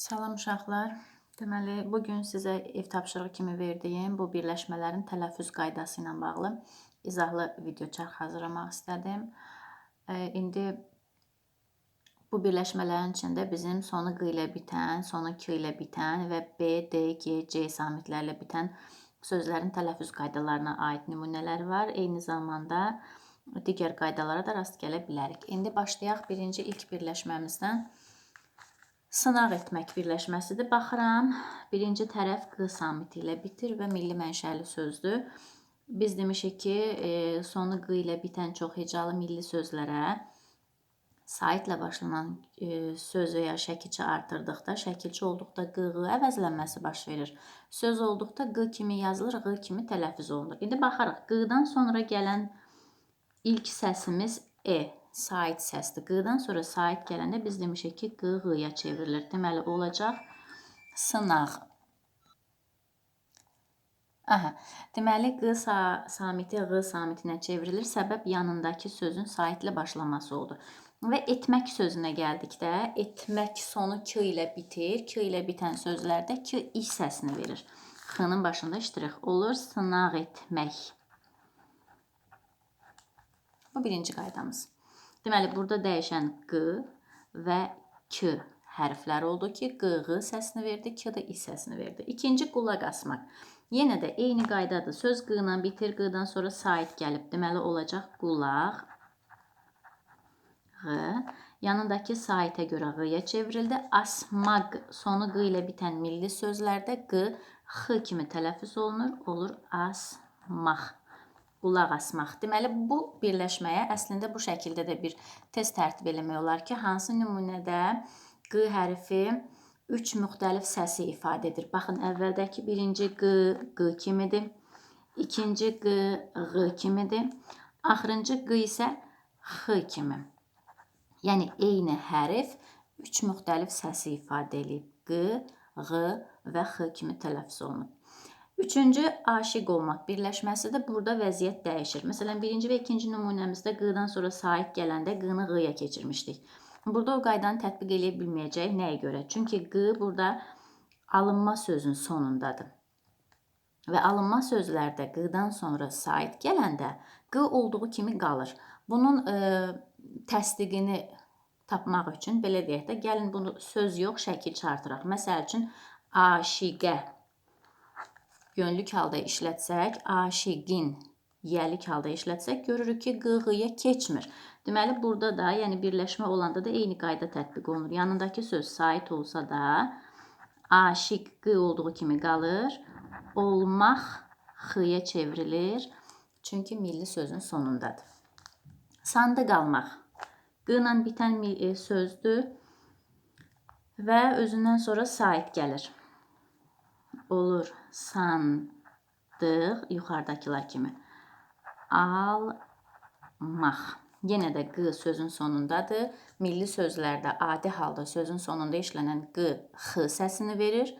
Salam uşaqlar. Deməli, bu gün sizə ev tapşırığı kimi verdiyim bu birləşmələrin tələffüz qaydası ilə bağlı izahlı video çarx hazırlamaq istədim. E, İndi bu birləşmələrin içində bizim sonu q ilə bitən, sonu k ilə bitən və b, d, g, c samitlərlə bitən sözlərin tələffüz qaydalarına aid nümunələr var. Eyni zamanda digər qaydalara da rast gələ bilərik. İndi başlayaq birinci ilk birləşməmizdən. Sınaq etmək birləşməsidir. Baxıram, birinci tərəf q samiti ilə bitir və milli mənşəli sözdür. Biz demişik ki, e, sonu q ilə bitən çox hecalı milli sözlərə saitlə başlanan e, söz və ya şəkilçi artırdıqda, şəkilçi olduqda q-ğı əvəzlənməsi baş verir. Söz olduqda q kimi yazılır, q kimi tələffüz olunur. İndi baxarıq, q-dan sonra gələn ilk səsimiz e sait səsdir. Q-dan sonra sait gələndə biz demişik ki, q ğ-ya çevrilir. Deməli olacaq sınaq. Aha. Deməli q sa samiti ğ samitinə çevrilir. Səbəb yanındakı sözün saitlə başlaması oldu. Və etmək sözünə gəldikdə, etmək sonu k ilə bitir. K ilə bitən sözlərdə k i səsini verir. X-nın başında iştirək olur. Sınaq etmək. Bu birinci qaydamız. Deməli, burada dəyişən q və k hərflər oldu ki, q, q səsini verdi, k da i səsini verdi. İkinci qulaq asmaq. Yenə də eyni qaydadır. Söz q ilə bitir, q-dan sonra sait gəlib. Deməli, olacaq qulaq, q. Yanındakı saitə görə q-ya çevrildi. Asmaq sonu q ilə bitən milli sözlərdə q x kimi tələffüz olunur, olur asmaq qulaq asmaq. Deməli, bu birləşməyə əslində bu şəkildə də bir test tərtib eləmək olar ki, hansı nümunədə q hərfi 3 müxtəlif səsi ifadə edir. Baxın, əvvəldəki birinci q, q kimidir. İkinci q, q kimidir. Axırıncı q isə x kimi. Yəni, eyni hərf 3 müxtəlif səsi ifadə edib. Q, q və x kimi tələffüz olunub. Üçüncü aşiq olmaq birləşməsidir. Burada vəziyyət dəyişir. Məsələn, birinci və ikinci nümunəmizdə q-dan sonra sait gələndə q-nı q-ya keçirmişdik. Burada o qaydanı tətbiq edə bilməyəcək. Nəyə görə? Çünki q burada alınma sözün sonundadır. Və alınma sözlərdə q-dan sonra sait gələndə q olduğu kimi qalır. Bunun e, təsdiqini tapmaq üçün belə deyək də, gəlin bunu söz yox, şəkil çartıraq. Məsəl üçün aşiqə yönlük halda işlətsək, aşiqin yəlik halda işlətsək, görürük ki, q-ğıya keçmir. Deməli, burada da, yəni birləşmə olanda da eyni qayda tətbiq olunur. Yanındakı söz sait olsa da, aşiq q olduğu kimi qalır. Olmaq x-ya çevrilir. Çünki milli sözün sonundadır. Sanda qalmaq. Q ilə bitən e, sözdür və özündən sonra sait gəlir olur sandıq yuxarıdakılar kimi. Almaq. Yenə də q sözün sonundadır. Milli sözlərdə adi halda sözün sonunda işlənən q x səsini verir.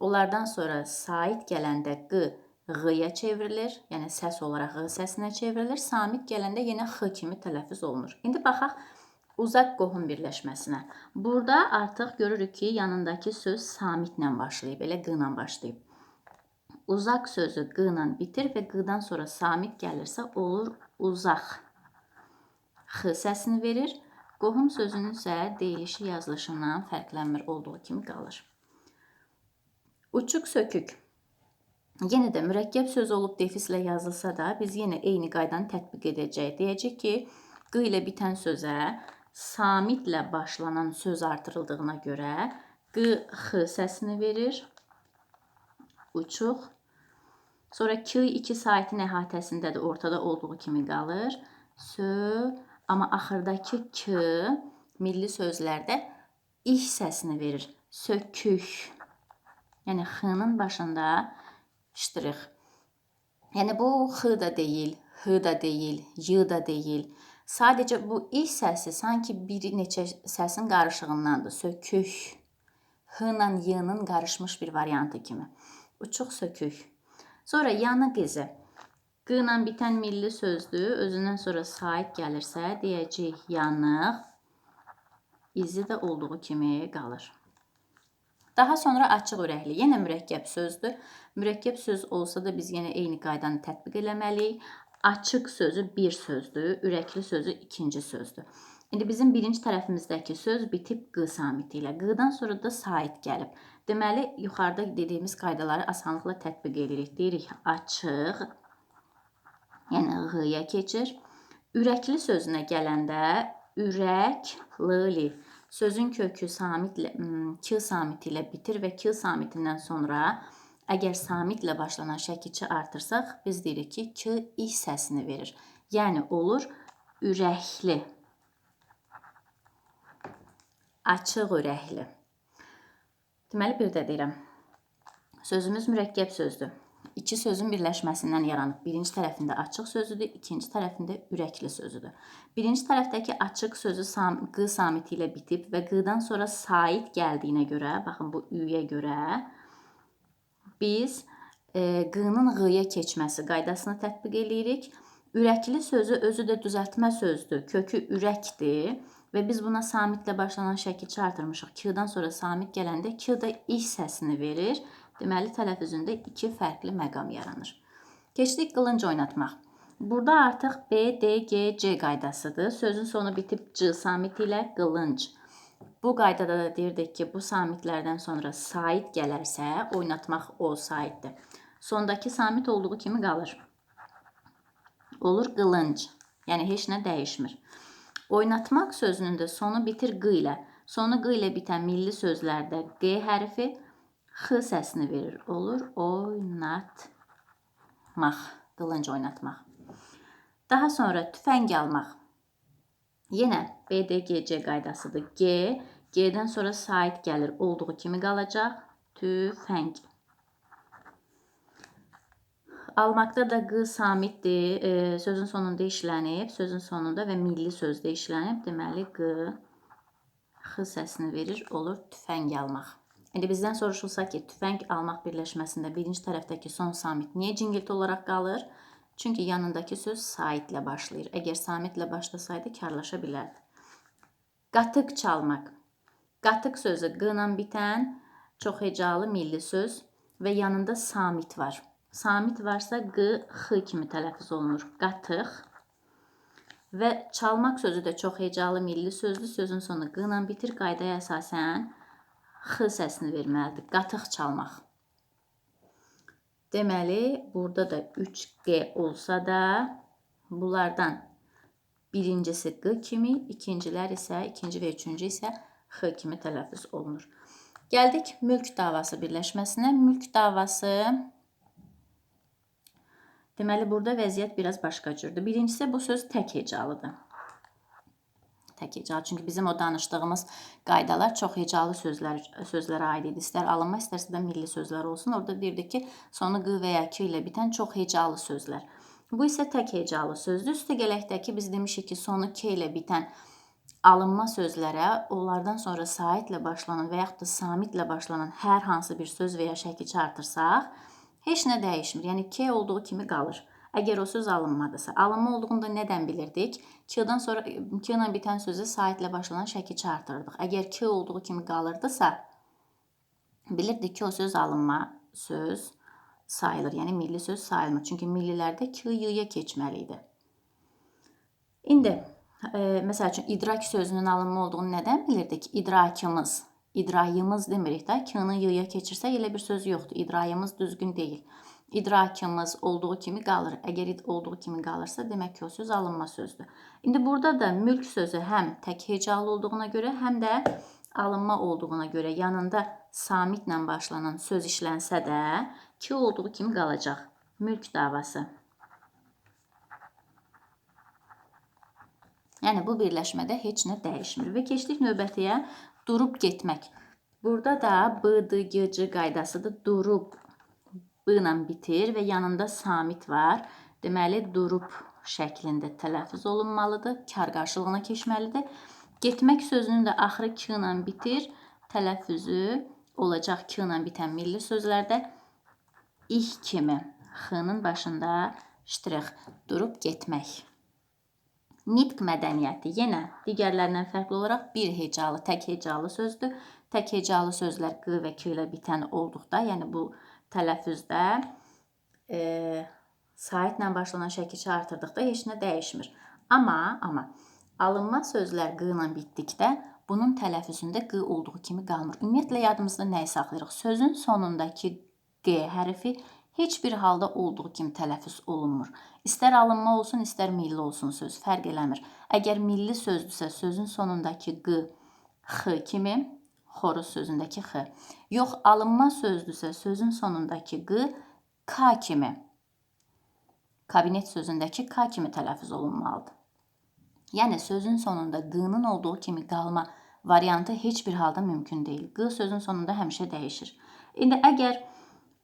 Onlardan sonra sait gələndə q ğ-ya çevrilir. Yəni səs olaraq ğ səsinə çevrilir. Samit gələndə yenə x kimi tələffüz olunur. İndi baxaq uzaq qohum birləşməsinə. Burada artıq görürük ki, yanındakı söz samitlə başlayıb, elə q ilə başlayıb. Uzaq sözü q ilə bitir və q-dan sonra samit gəlirsə olur uzaq. X səsini verir. Qohum sözünün isə deyilişi yazılışından fərqlənmir olduğu kimi qalır. Uçuq sökük. Yenə də mürəkkəb söz olub defislə yazılsa da, biz yenə eyni qaydanı tətbiq edəcəyik. Deyəcək ki, q ilə bitən sözə samitlə başlanan söz artırıldığına görə q, x səsini verir. Uçuq. Sonra k iki saitin əhatəsindədir, ortada olduğu kimi qalır. Sö, amma axırdakı k milli sözlərdə iş səsini verir. Sökük. Yəni x-nın başında ştrix. Yəni bu x da deyil, h da deyil, y da deyil. Sadəcə bu i səsi sanki bir neçə səsin qarışığındandır. Sökük. H ilə y-nın qarışmış bir variantı kimi. Uçuq sökük. Sonra yanıq izi. Q ilə bitən milli sözdür. Özündən sonra sait gəlirsə, deyəcəyik yanıq. İzi də olduğu kimi qalır. Daha sonra açıq ürəkli. Yenə mürəkkəb sözdür. Mürəkkəb söz olsa da biz yenə eyni qaydanı tətbiq eləməliyik. Açıq sözü bir sözdür, ürəkli sözü ikinci sözdür. İndi bizim birinci tərəfimizdəki söz bitib q samiti ilə. Q-dan sonra da sait gəlib. Deməli, yuxarıda dediyimiz qaydaları asanlıqla tətbiq edirik. Deyirik açıq, yəni ğ-ya keçir. Ürəkli sözünə gələndə ürəkli sözün kökü samitlə k samiti ilə bitir və k samitindən sonra əgər samitlə başlanan şəkilçi artırsaq, biz deyirik ki, k i səsini verir. Yəni olur ürəkli. Açıq ürəkli. Deməli bir də deyirəm. Sözümüz mürəkkəb sözdür iki sözün birləşməsindən yaranıb. Birinci tərəfində açıq sözüdür, ikinci tərəfində ürəkli sözüdür. Birinci tərəfdəki açıq sözü sam q samiti ilə bitib və q-dan sonra sait gəldiyinə görə, baxın bu ü-yə görə biz e, q-nın q-ya keçməsi qaydasını tətbiq eləyirik. Ürəkli sözü özü də düzəltmə sözdür. Kökü ürəkdir və biz buna samitlə başlanan şəkil artırmışıq. K-dan sonra samit gələndə K da i səsini verir Deməli, tələffüzündə iki fərqli məqam yaranır. Keçdik qılınc oynatmaq. Burada artıq B, D, G, C qaydasıdır. Sözün sonu bitib C samiti ilə qılınc. Bu qaydada da deyirdik ki, bu samitlərdən sonra sait gələrsə, oynatmaq o saitdir. Sondakı samit olduğu kimi qalır. Olur qılınc. Yəni heç nə dəyişmir. Oynatmaq sözünün də sonu bitir q ilə. Sonu q ilə bitən milli sözlərdə q hərfi X səsini verir. Olur oynatmaq. Qılınc oynatmaq. Daha sonra tüfəng almaq. Yenə BDGC qaydasıdır. G, G-dən sonra sait gəlir. Olduğu kimi qalacaq. Tüfəng. Almaqda da q samitdir. E, sözün sonunda işlənib. Sözün sonunda və milli sözdə işlənib. Deməli q x səsini verir. Olur tüfəng almaq. İndi bizdən soruşulsa ki, tüfəng almaq birləşməsində birinci tərəfdəki son samit niyə cingilti olaraq qalır? Çünki yanındakı söz saitlə başlayır. Əgər samitlə başlasaydı karlaşa bilərdi. Qatıq çalmaq. Qatıq sözü q ilə bitən çox hecalı milli söz və yanında samit var. Samit varsa q, x kimi tələffüz olunur. Qatıq. Və çalmaq sözü də çox hecalı milli sözdür. Sözün sonu q ilə bitir. Qaydaya əsasən x səsini verməlidir. Qatıq çalmaq. Deməli, burada da 3G olsa da bunlardan birincisi Q kimi, ikincilər isə, ikinci və üçüncü isə X kimi tələffüz olunur. Gəldik mülk davası birləşməsinə. Mülk davası Deməli, burada vəziyyət biraz başqa cürdür. Birincisi, bu söz tək hecalıdır tək hecalı. Çünki bizim o danışdığımız qaydalar çox hecalı sözlər sözlərə aid idi. İstər alınma, istərsə də milli sözlər olsun. Orada deyirdik ki, sonu q və ya k ilə bitən çox hecalı sözlər. Bu isə tək hecalı sözdür. Üstə gələkdəki biz demişik ki, sonu k ilə bitən alınma sözlərə onlardan sonra saitlə başlanan və yaxud da samitlə başlanan hər hansı bir söz və ya şəkil artırsaq, heç nə dəyişmir. Yəni k olduğu kimi qalır. Əgər o söz alınmadısa, alınma olduğunda nədən bilirdik? K-dan sonra K ilə bitən sözü saitlə başlanan şəkil artırırdıq. Əgər K olduğu kimi qalırdısa, bilirdik ki, o söz alınma söz sayılır. Yəni milli söz sayılmır. Çünki millilərdə K y-yə keçməli idi. İndi e, məsəl üçün idrak sözünün alınma olduğunu nədən bilirdik? İdrakımız, idrayımız demirik də, K-nı y-yə keçirsə elə bir söz yoxdur. İdrayımız düzgün deyil idrakımız olduğu kimi qalır. Əgər olduğu kimi qalırsa, demək ki, o söz alınma sözdür. İndi burada da mülk sözü həm tək hecalı olduğuna görə, həm də alınma olduğuna görə yanında samitlə başlanan söz işlənsə də ki olduğu kimi qalacaq. Mülk davası. Yəni bu birləşmədə heç nə dəyişmir və keçdik növbətiyə durub getmək. Burada da BDGC qaydasıdır. Durub B ilə bitir və yanında samit var. Deməli, durub şəklində tələffüz olunmalıdır. Kar qarşılığına keçməlidir. Getmək sözünün də axırı k ilə bitir. Tələffüzü olacaq k ilə bitən milli sözlərdə ih kimi x-nın başında ştrix durub getmək. Nitq mədəniyyəti yenə digərlərindən fərqli olaraq bir hecalı, tək hecalı sözdür. Tək hecalı sözlər q və k ilə bitən olduqda, yəni bu tələffüzdə e, saitlə başlanan şəkilçi artırdıqda heç nə dəyişmir. Amma, amma alınma sözlər q ilə bitdikdə bunun tələffüzündə q olduğu kimi qalmır. Ümumiyyətlə yadımızda nəyi saxlayırıq? Sözün sonundakı q hərfi heç bir halda olduğu kimi tələffüz olunmur. İstər alınma olsun, istər milli olsun söz, fərq eləmir. Əgər milli sözdürsə, sözün sonundakı q, x kimi, xoruz sözündəki x. Yox, alınma sözdürsə, sözün sonundakı q, k kimi, kabinet sözündəki k kimi tələffüz olunmalıdır. Yəni sözün sonunda q-nın olduğu kimi qalma variantı heç bir halda mümkün deyil. Q sözün sonunda həmişə dəyişir. İndi əgər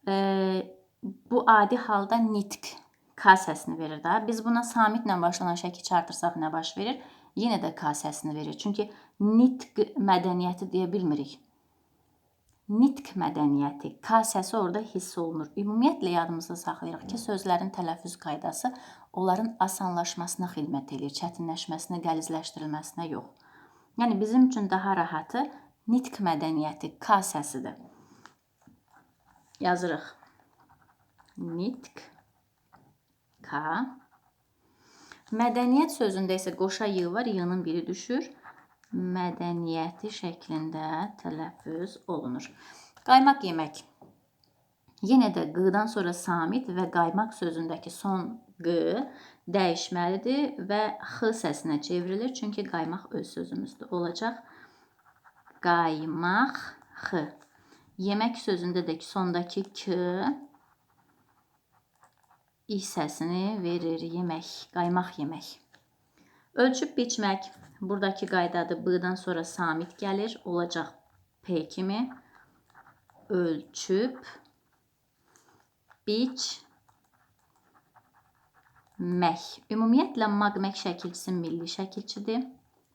e, bu adi halda nitq K səsini verir də. Biz buna samitlə başlanan şəkil çarpırsaq nə baş verir? Yenə də K səsini verir. Çünki nitq mədəniyyəti deyə bilmirik. Nitq mədəniyyəti, K səsi orada hiss olunur. Ümumiyyətlə yadımızda saxlayırıq ki, sözlərin tələffüz qaydası onların asanlaşmasına xidmət edir, çətinləşməsinə, qəlizləşdirilməsinə yox. Yəni bizim üçün daha rahatı nitq mədəniyyəti K səsidir. Yazırıq. Nitq K. Mədəniyyət sözündə isə qoşa y var, y-nın biri düşür. Mədəniyyəti şəklində tələffüz olunur. Qaymaq yemək. Yenə də q-dan sonra samit və qaymaq sözündəki son q dəyişməlidir və x səsinə çevrilir. Çünki qaymaq öz sözümüzdür. Olacaq qaymaq x. Yemək sözündə də ki, sondakı k i səsini verir. Yemək, qaymaq yemək. Ölçüb biçmək. Buradakı qaydadır. B-dan sonra samit gəlir. Olacaq P kimi. Ölçüb biç mək. Ümumiyyətlə maqmək şəkilçisi milli şəkilçidir.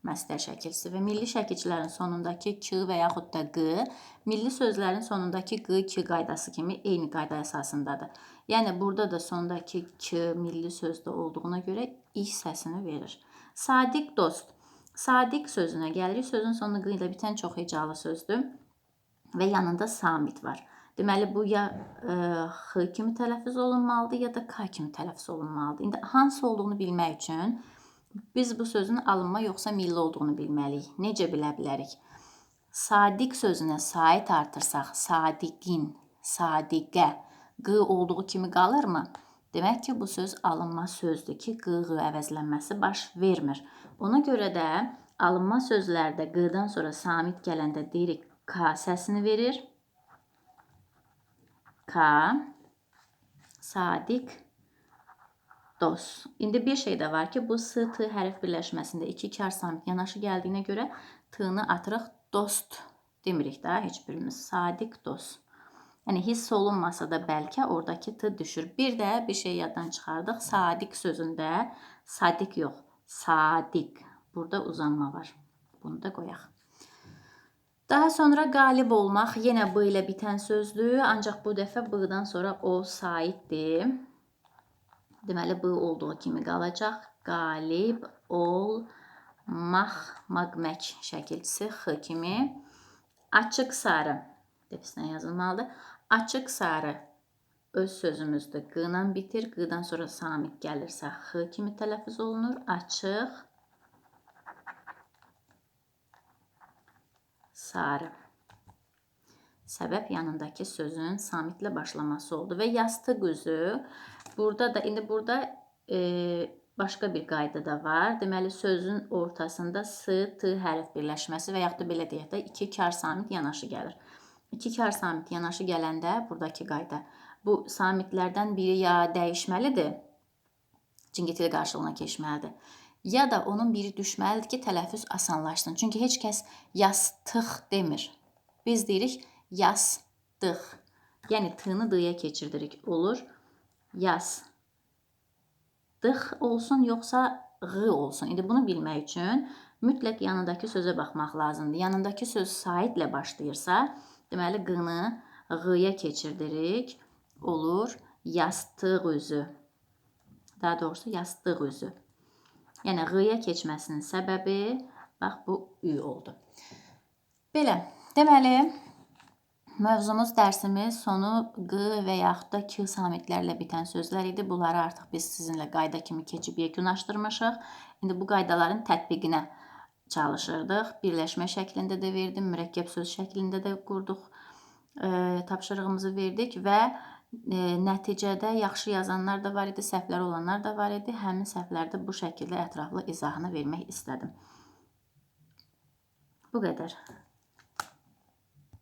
Məstər şəkilçisi və milli şəkilçilərin sonundakı k və yaxud da q milli sözlərin sonundakı q k qaydası kimi eyni qayda əsasındadır. Yəni burada da sondakı k milli sözdə olduğuna görə i səsini verir. Sadiq dost. Sadiq sözünə gəlirik. Sözün sonu q ilə bitən çox hecalı sözdür və yanında samit var. Deməli bu ya ə, x kimi tələffüz olunmalıdır, ya da k kimi tələffüz olunmalıdır. İndi hansı olduğunu bilmək üçün biz bu sözün alınma yoxsa milli olduğunu bilməliyik. Necə bilə bilərik? Sadiq sözünə sait artırsaq, sadiqin, sadiqə, q olduğu kimi qalırmı? Demək ki, bu söz alınma sözdür ki, q-ğı əvəzlənməsi baş vermir. Ona görə də alınma sözlərdə q-dan sonra samit gələndə deyirik k səsini verir. K, Sadiq, dost. İndi bir şey də var ki, bu S, T hərf birləşməsində iki kar samit yanaşı gəldiyinə görə T-nı atırıq dost demirik də heç birimiz. Sadiq dost. Yəni hiss olunmasa da bəlkə oradakı T düşür. Bir də bir şey yaddan çıxardıq. Sadiq sözündə sadiq yox, sadiq. Burada uzanma var. Bunu da qoyaq. Daha sonra qalib olmaq yenə b ilə bitən sözdür, ancaq bu dəfə b-dan sonra o saitdir. Deməli b olduğu kimi qalacaq. Qalib olmaq, maqmək şəkilçisi x kimi. Açıq sarı depisinə yazılmalıdır. Açıq sarı öz sözümüzdür. Q ilə bitir. Q-dan sonra samit gəlirsə x kimi tələffüz olunur. Açıq sarı. Səbəb yanındakı sözün samitlə başlaması oldu və yastıq üzü burada da indi burada e, başqa bir qayda da var. Deməli sözün ortasında s, t hərf birləşməsi və yaxud da belə deyək də iki kar samit yanaşı gəlir. İki kar samit yanaşı gələndə buradakı qayda bu samitlərdən biri ya dəyişməlidir, cingitili qarşılığına keçməlidir ya da onun biri düşməlidir ki, tələffüz asanlaşsın. Çünki heç kəs yastıq demir. Biz deyirik yastıq. Yəni t-nı d-ya keçirdirik. Olur yastıq olsun yoxsa ğ olsun. İndi bunu bilmək üçün mütləq yanındakı sözə baxmaq lazımdır. Yanındakı söz saitlə başlayırsa, deməli q-nı ğ-ya keçirdirik. Olur yastıq üzü. Daha doğrusu yastıq üzü. Yəni ğ-ya keçməsinin səbəbi bax bu ü oldu. Belə. Deməli, mövzumuz, dərsimiz sonu q və yaxud da k samitlərlə bitən sözlər idi. Bunları artıq biz sizinlə qayda kimi keçib yekunlaşdırmışıq. İndi bu qaydaların tətbiqinə çalışırdıq. Birləşmə şəklində də verdim, mürəkkəb söz şəklində də qurduq. E, tapşırığımızı verdik və e, nəticədə yaxşı yazanlar da var idi, səhvlər olanlar da var idi. Həmin səhvlərdə bu şəkildə ətraflı izahını vermək istədim. Bu qədər.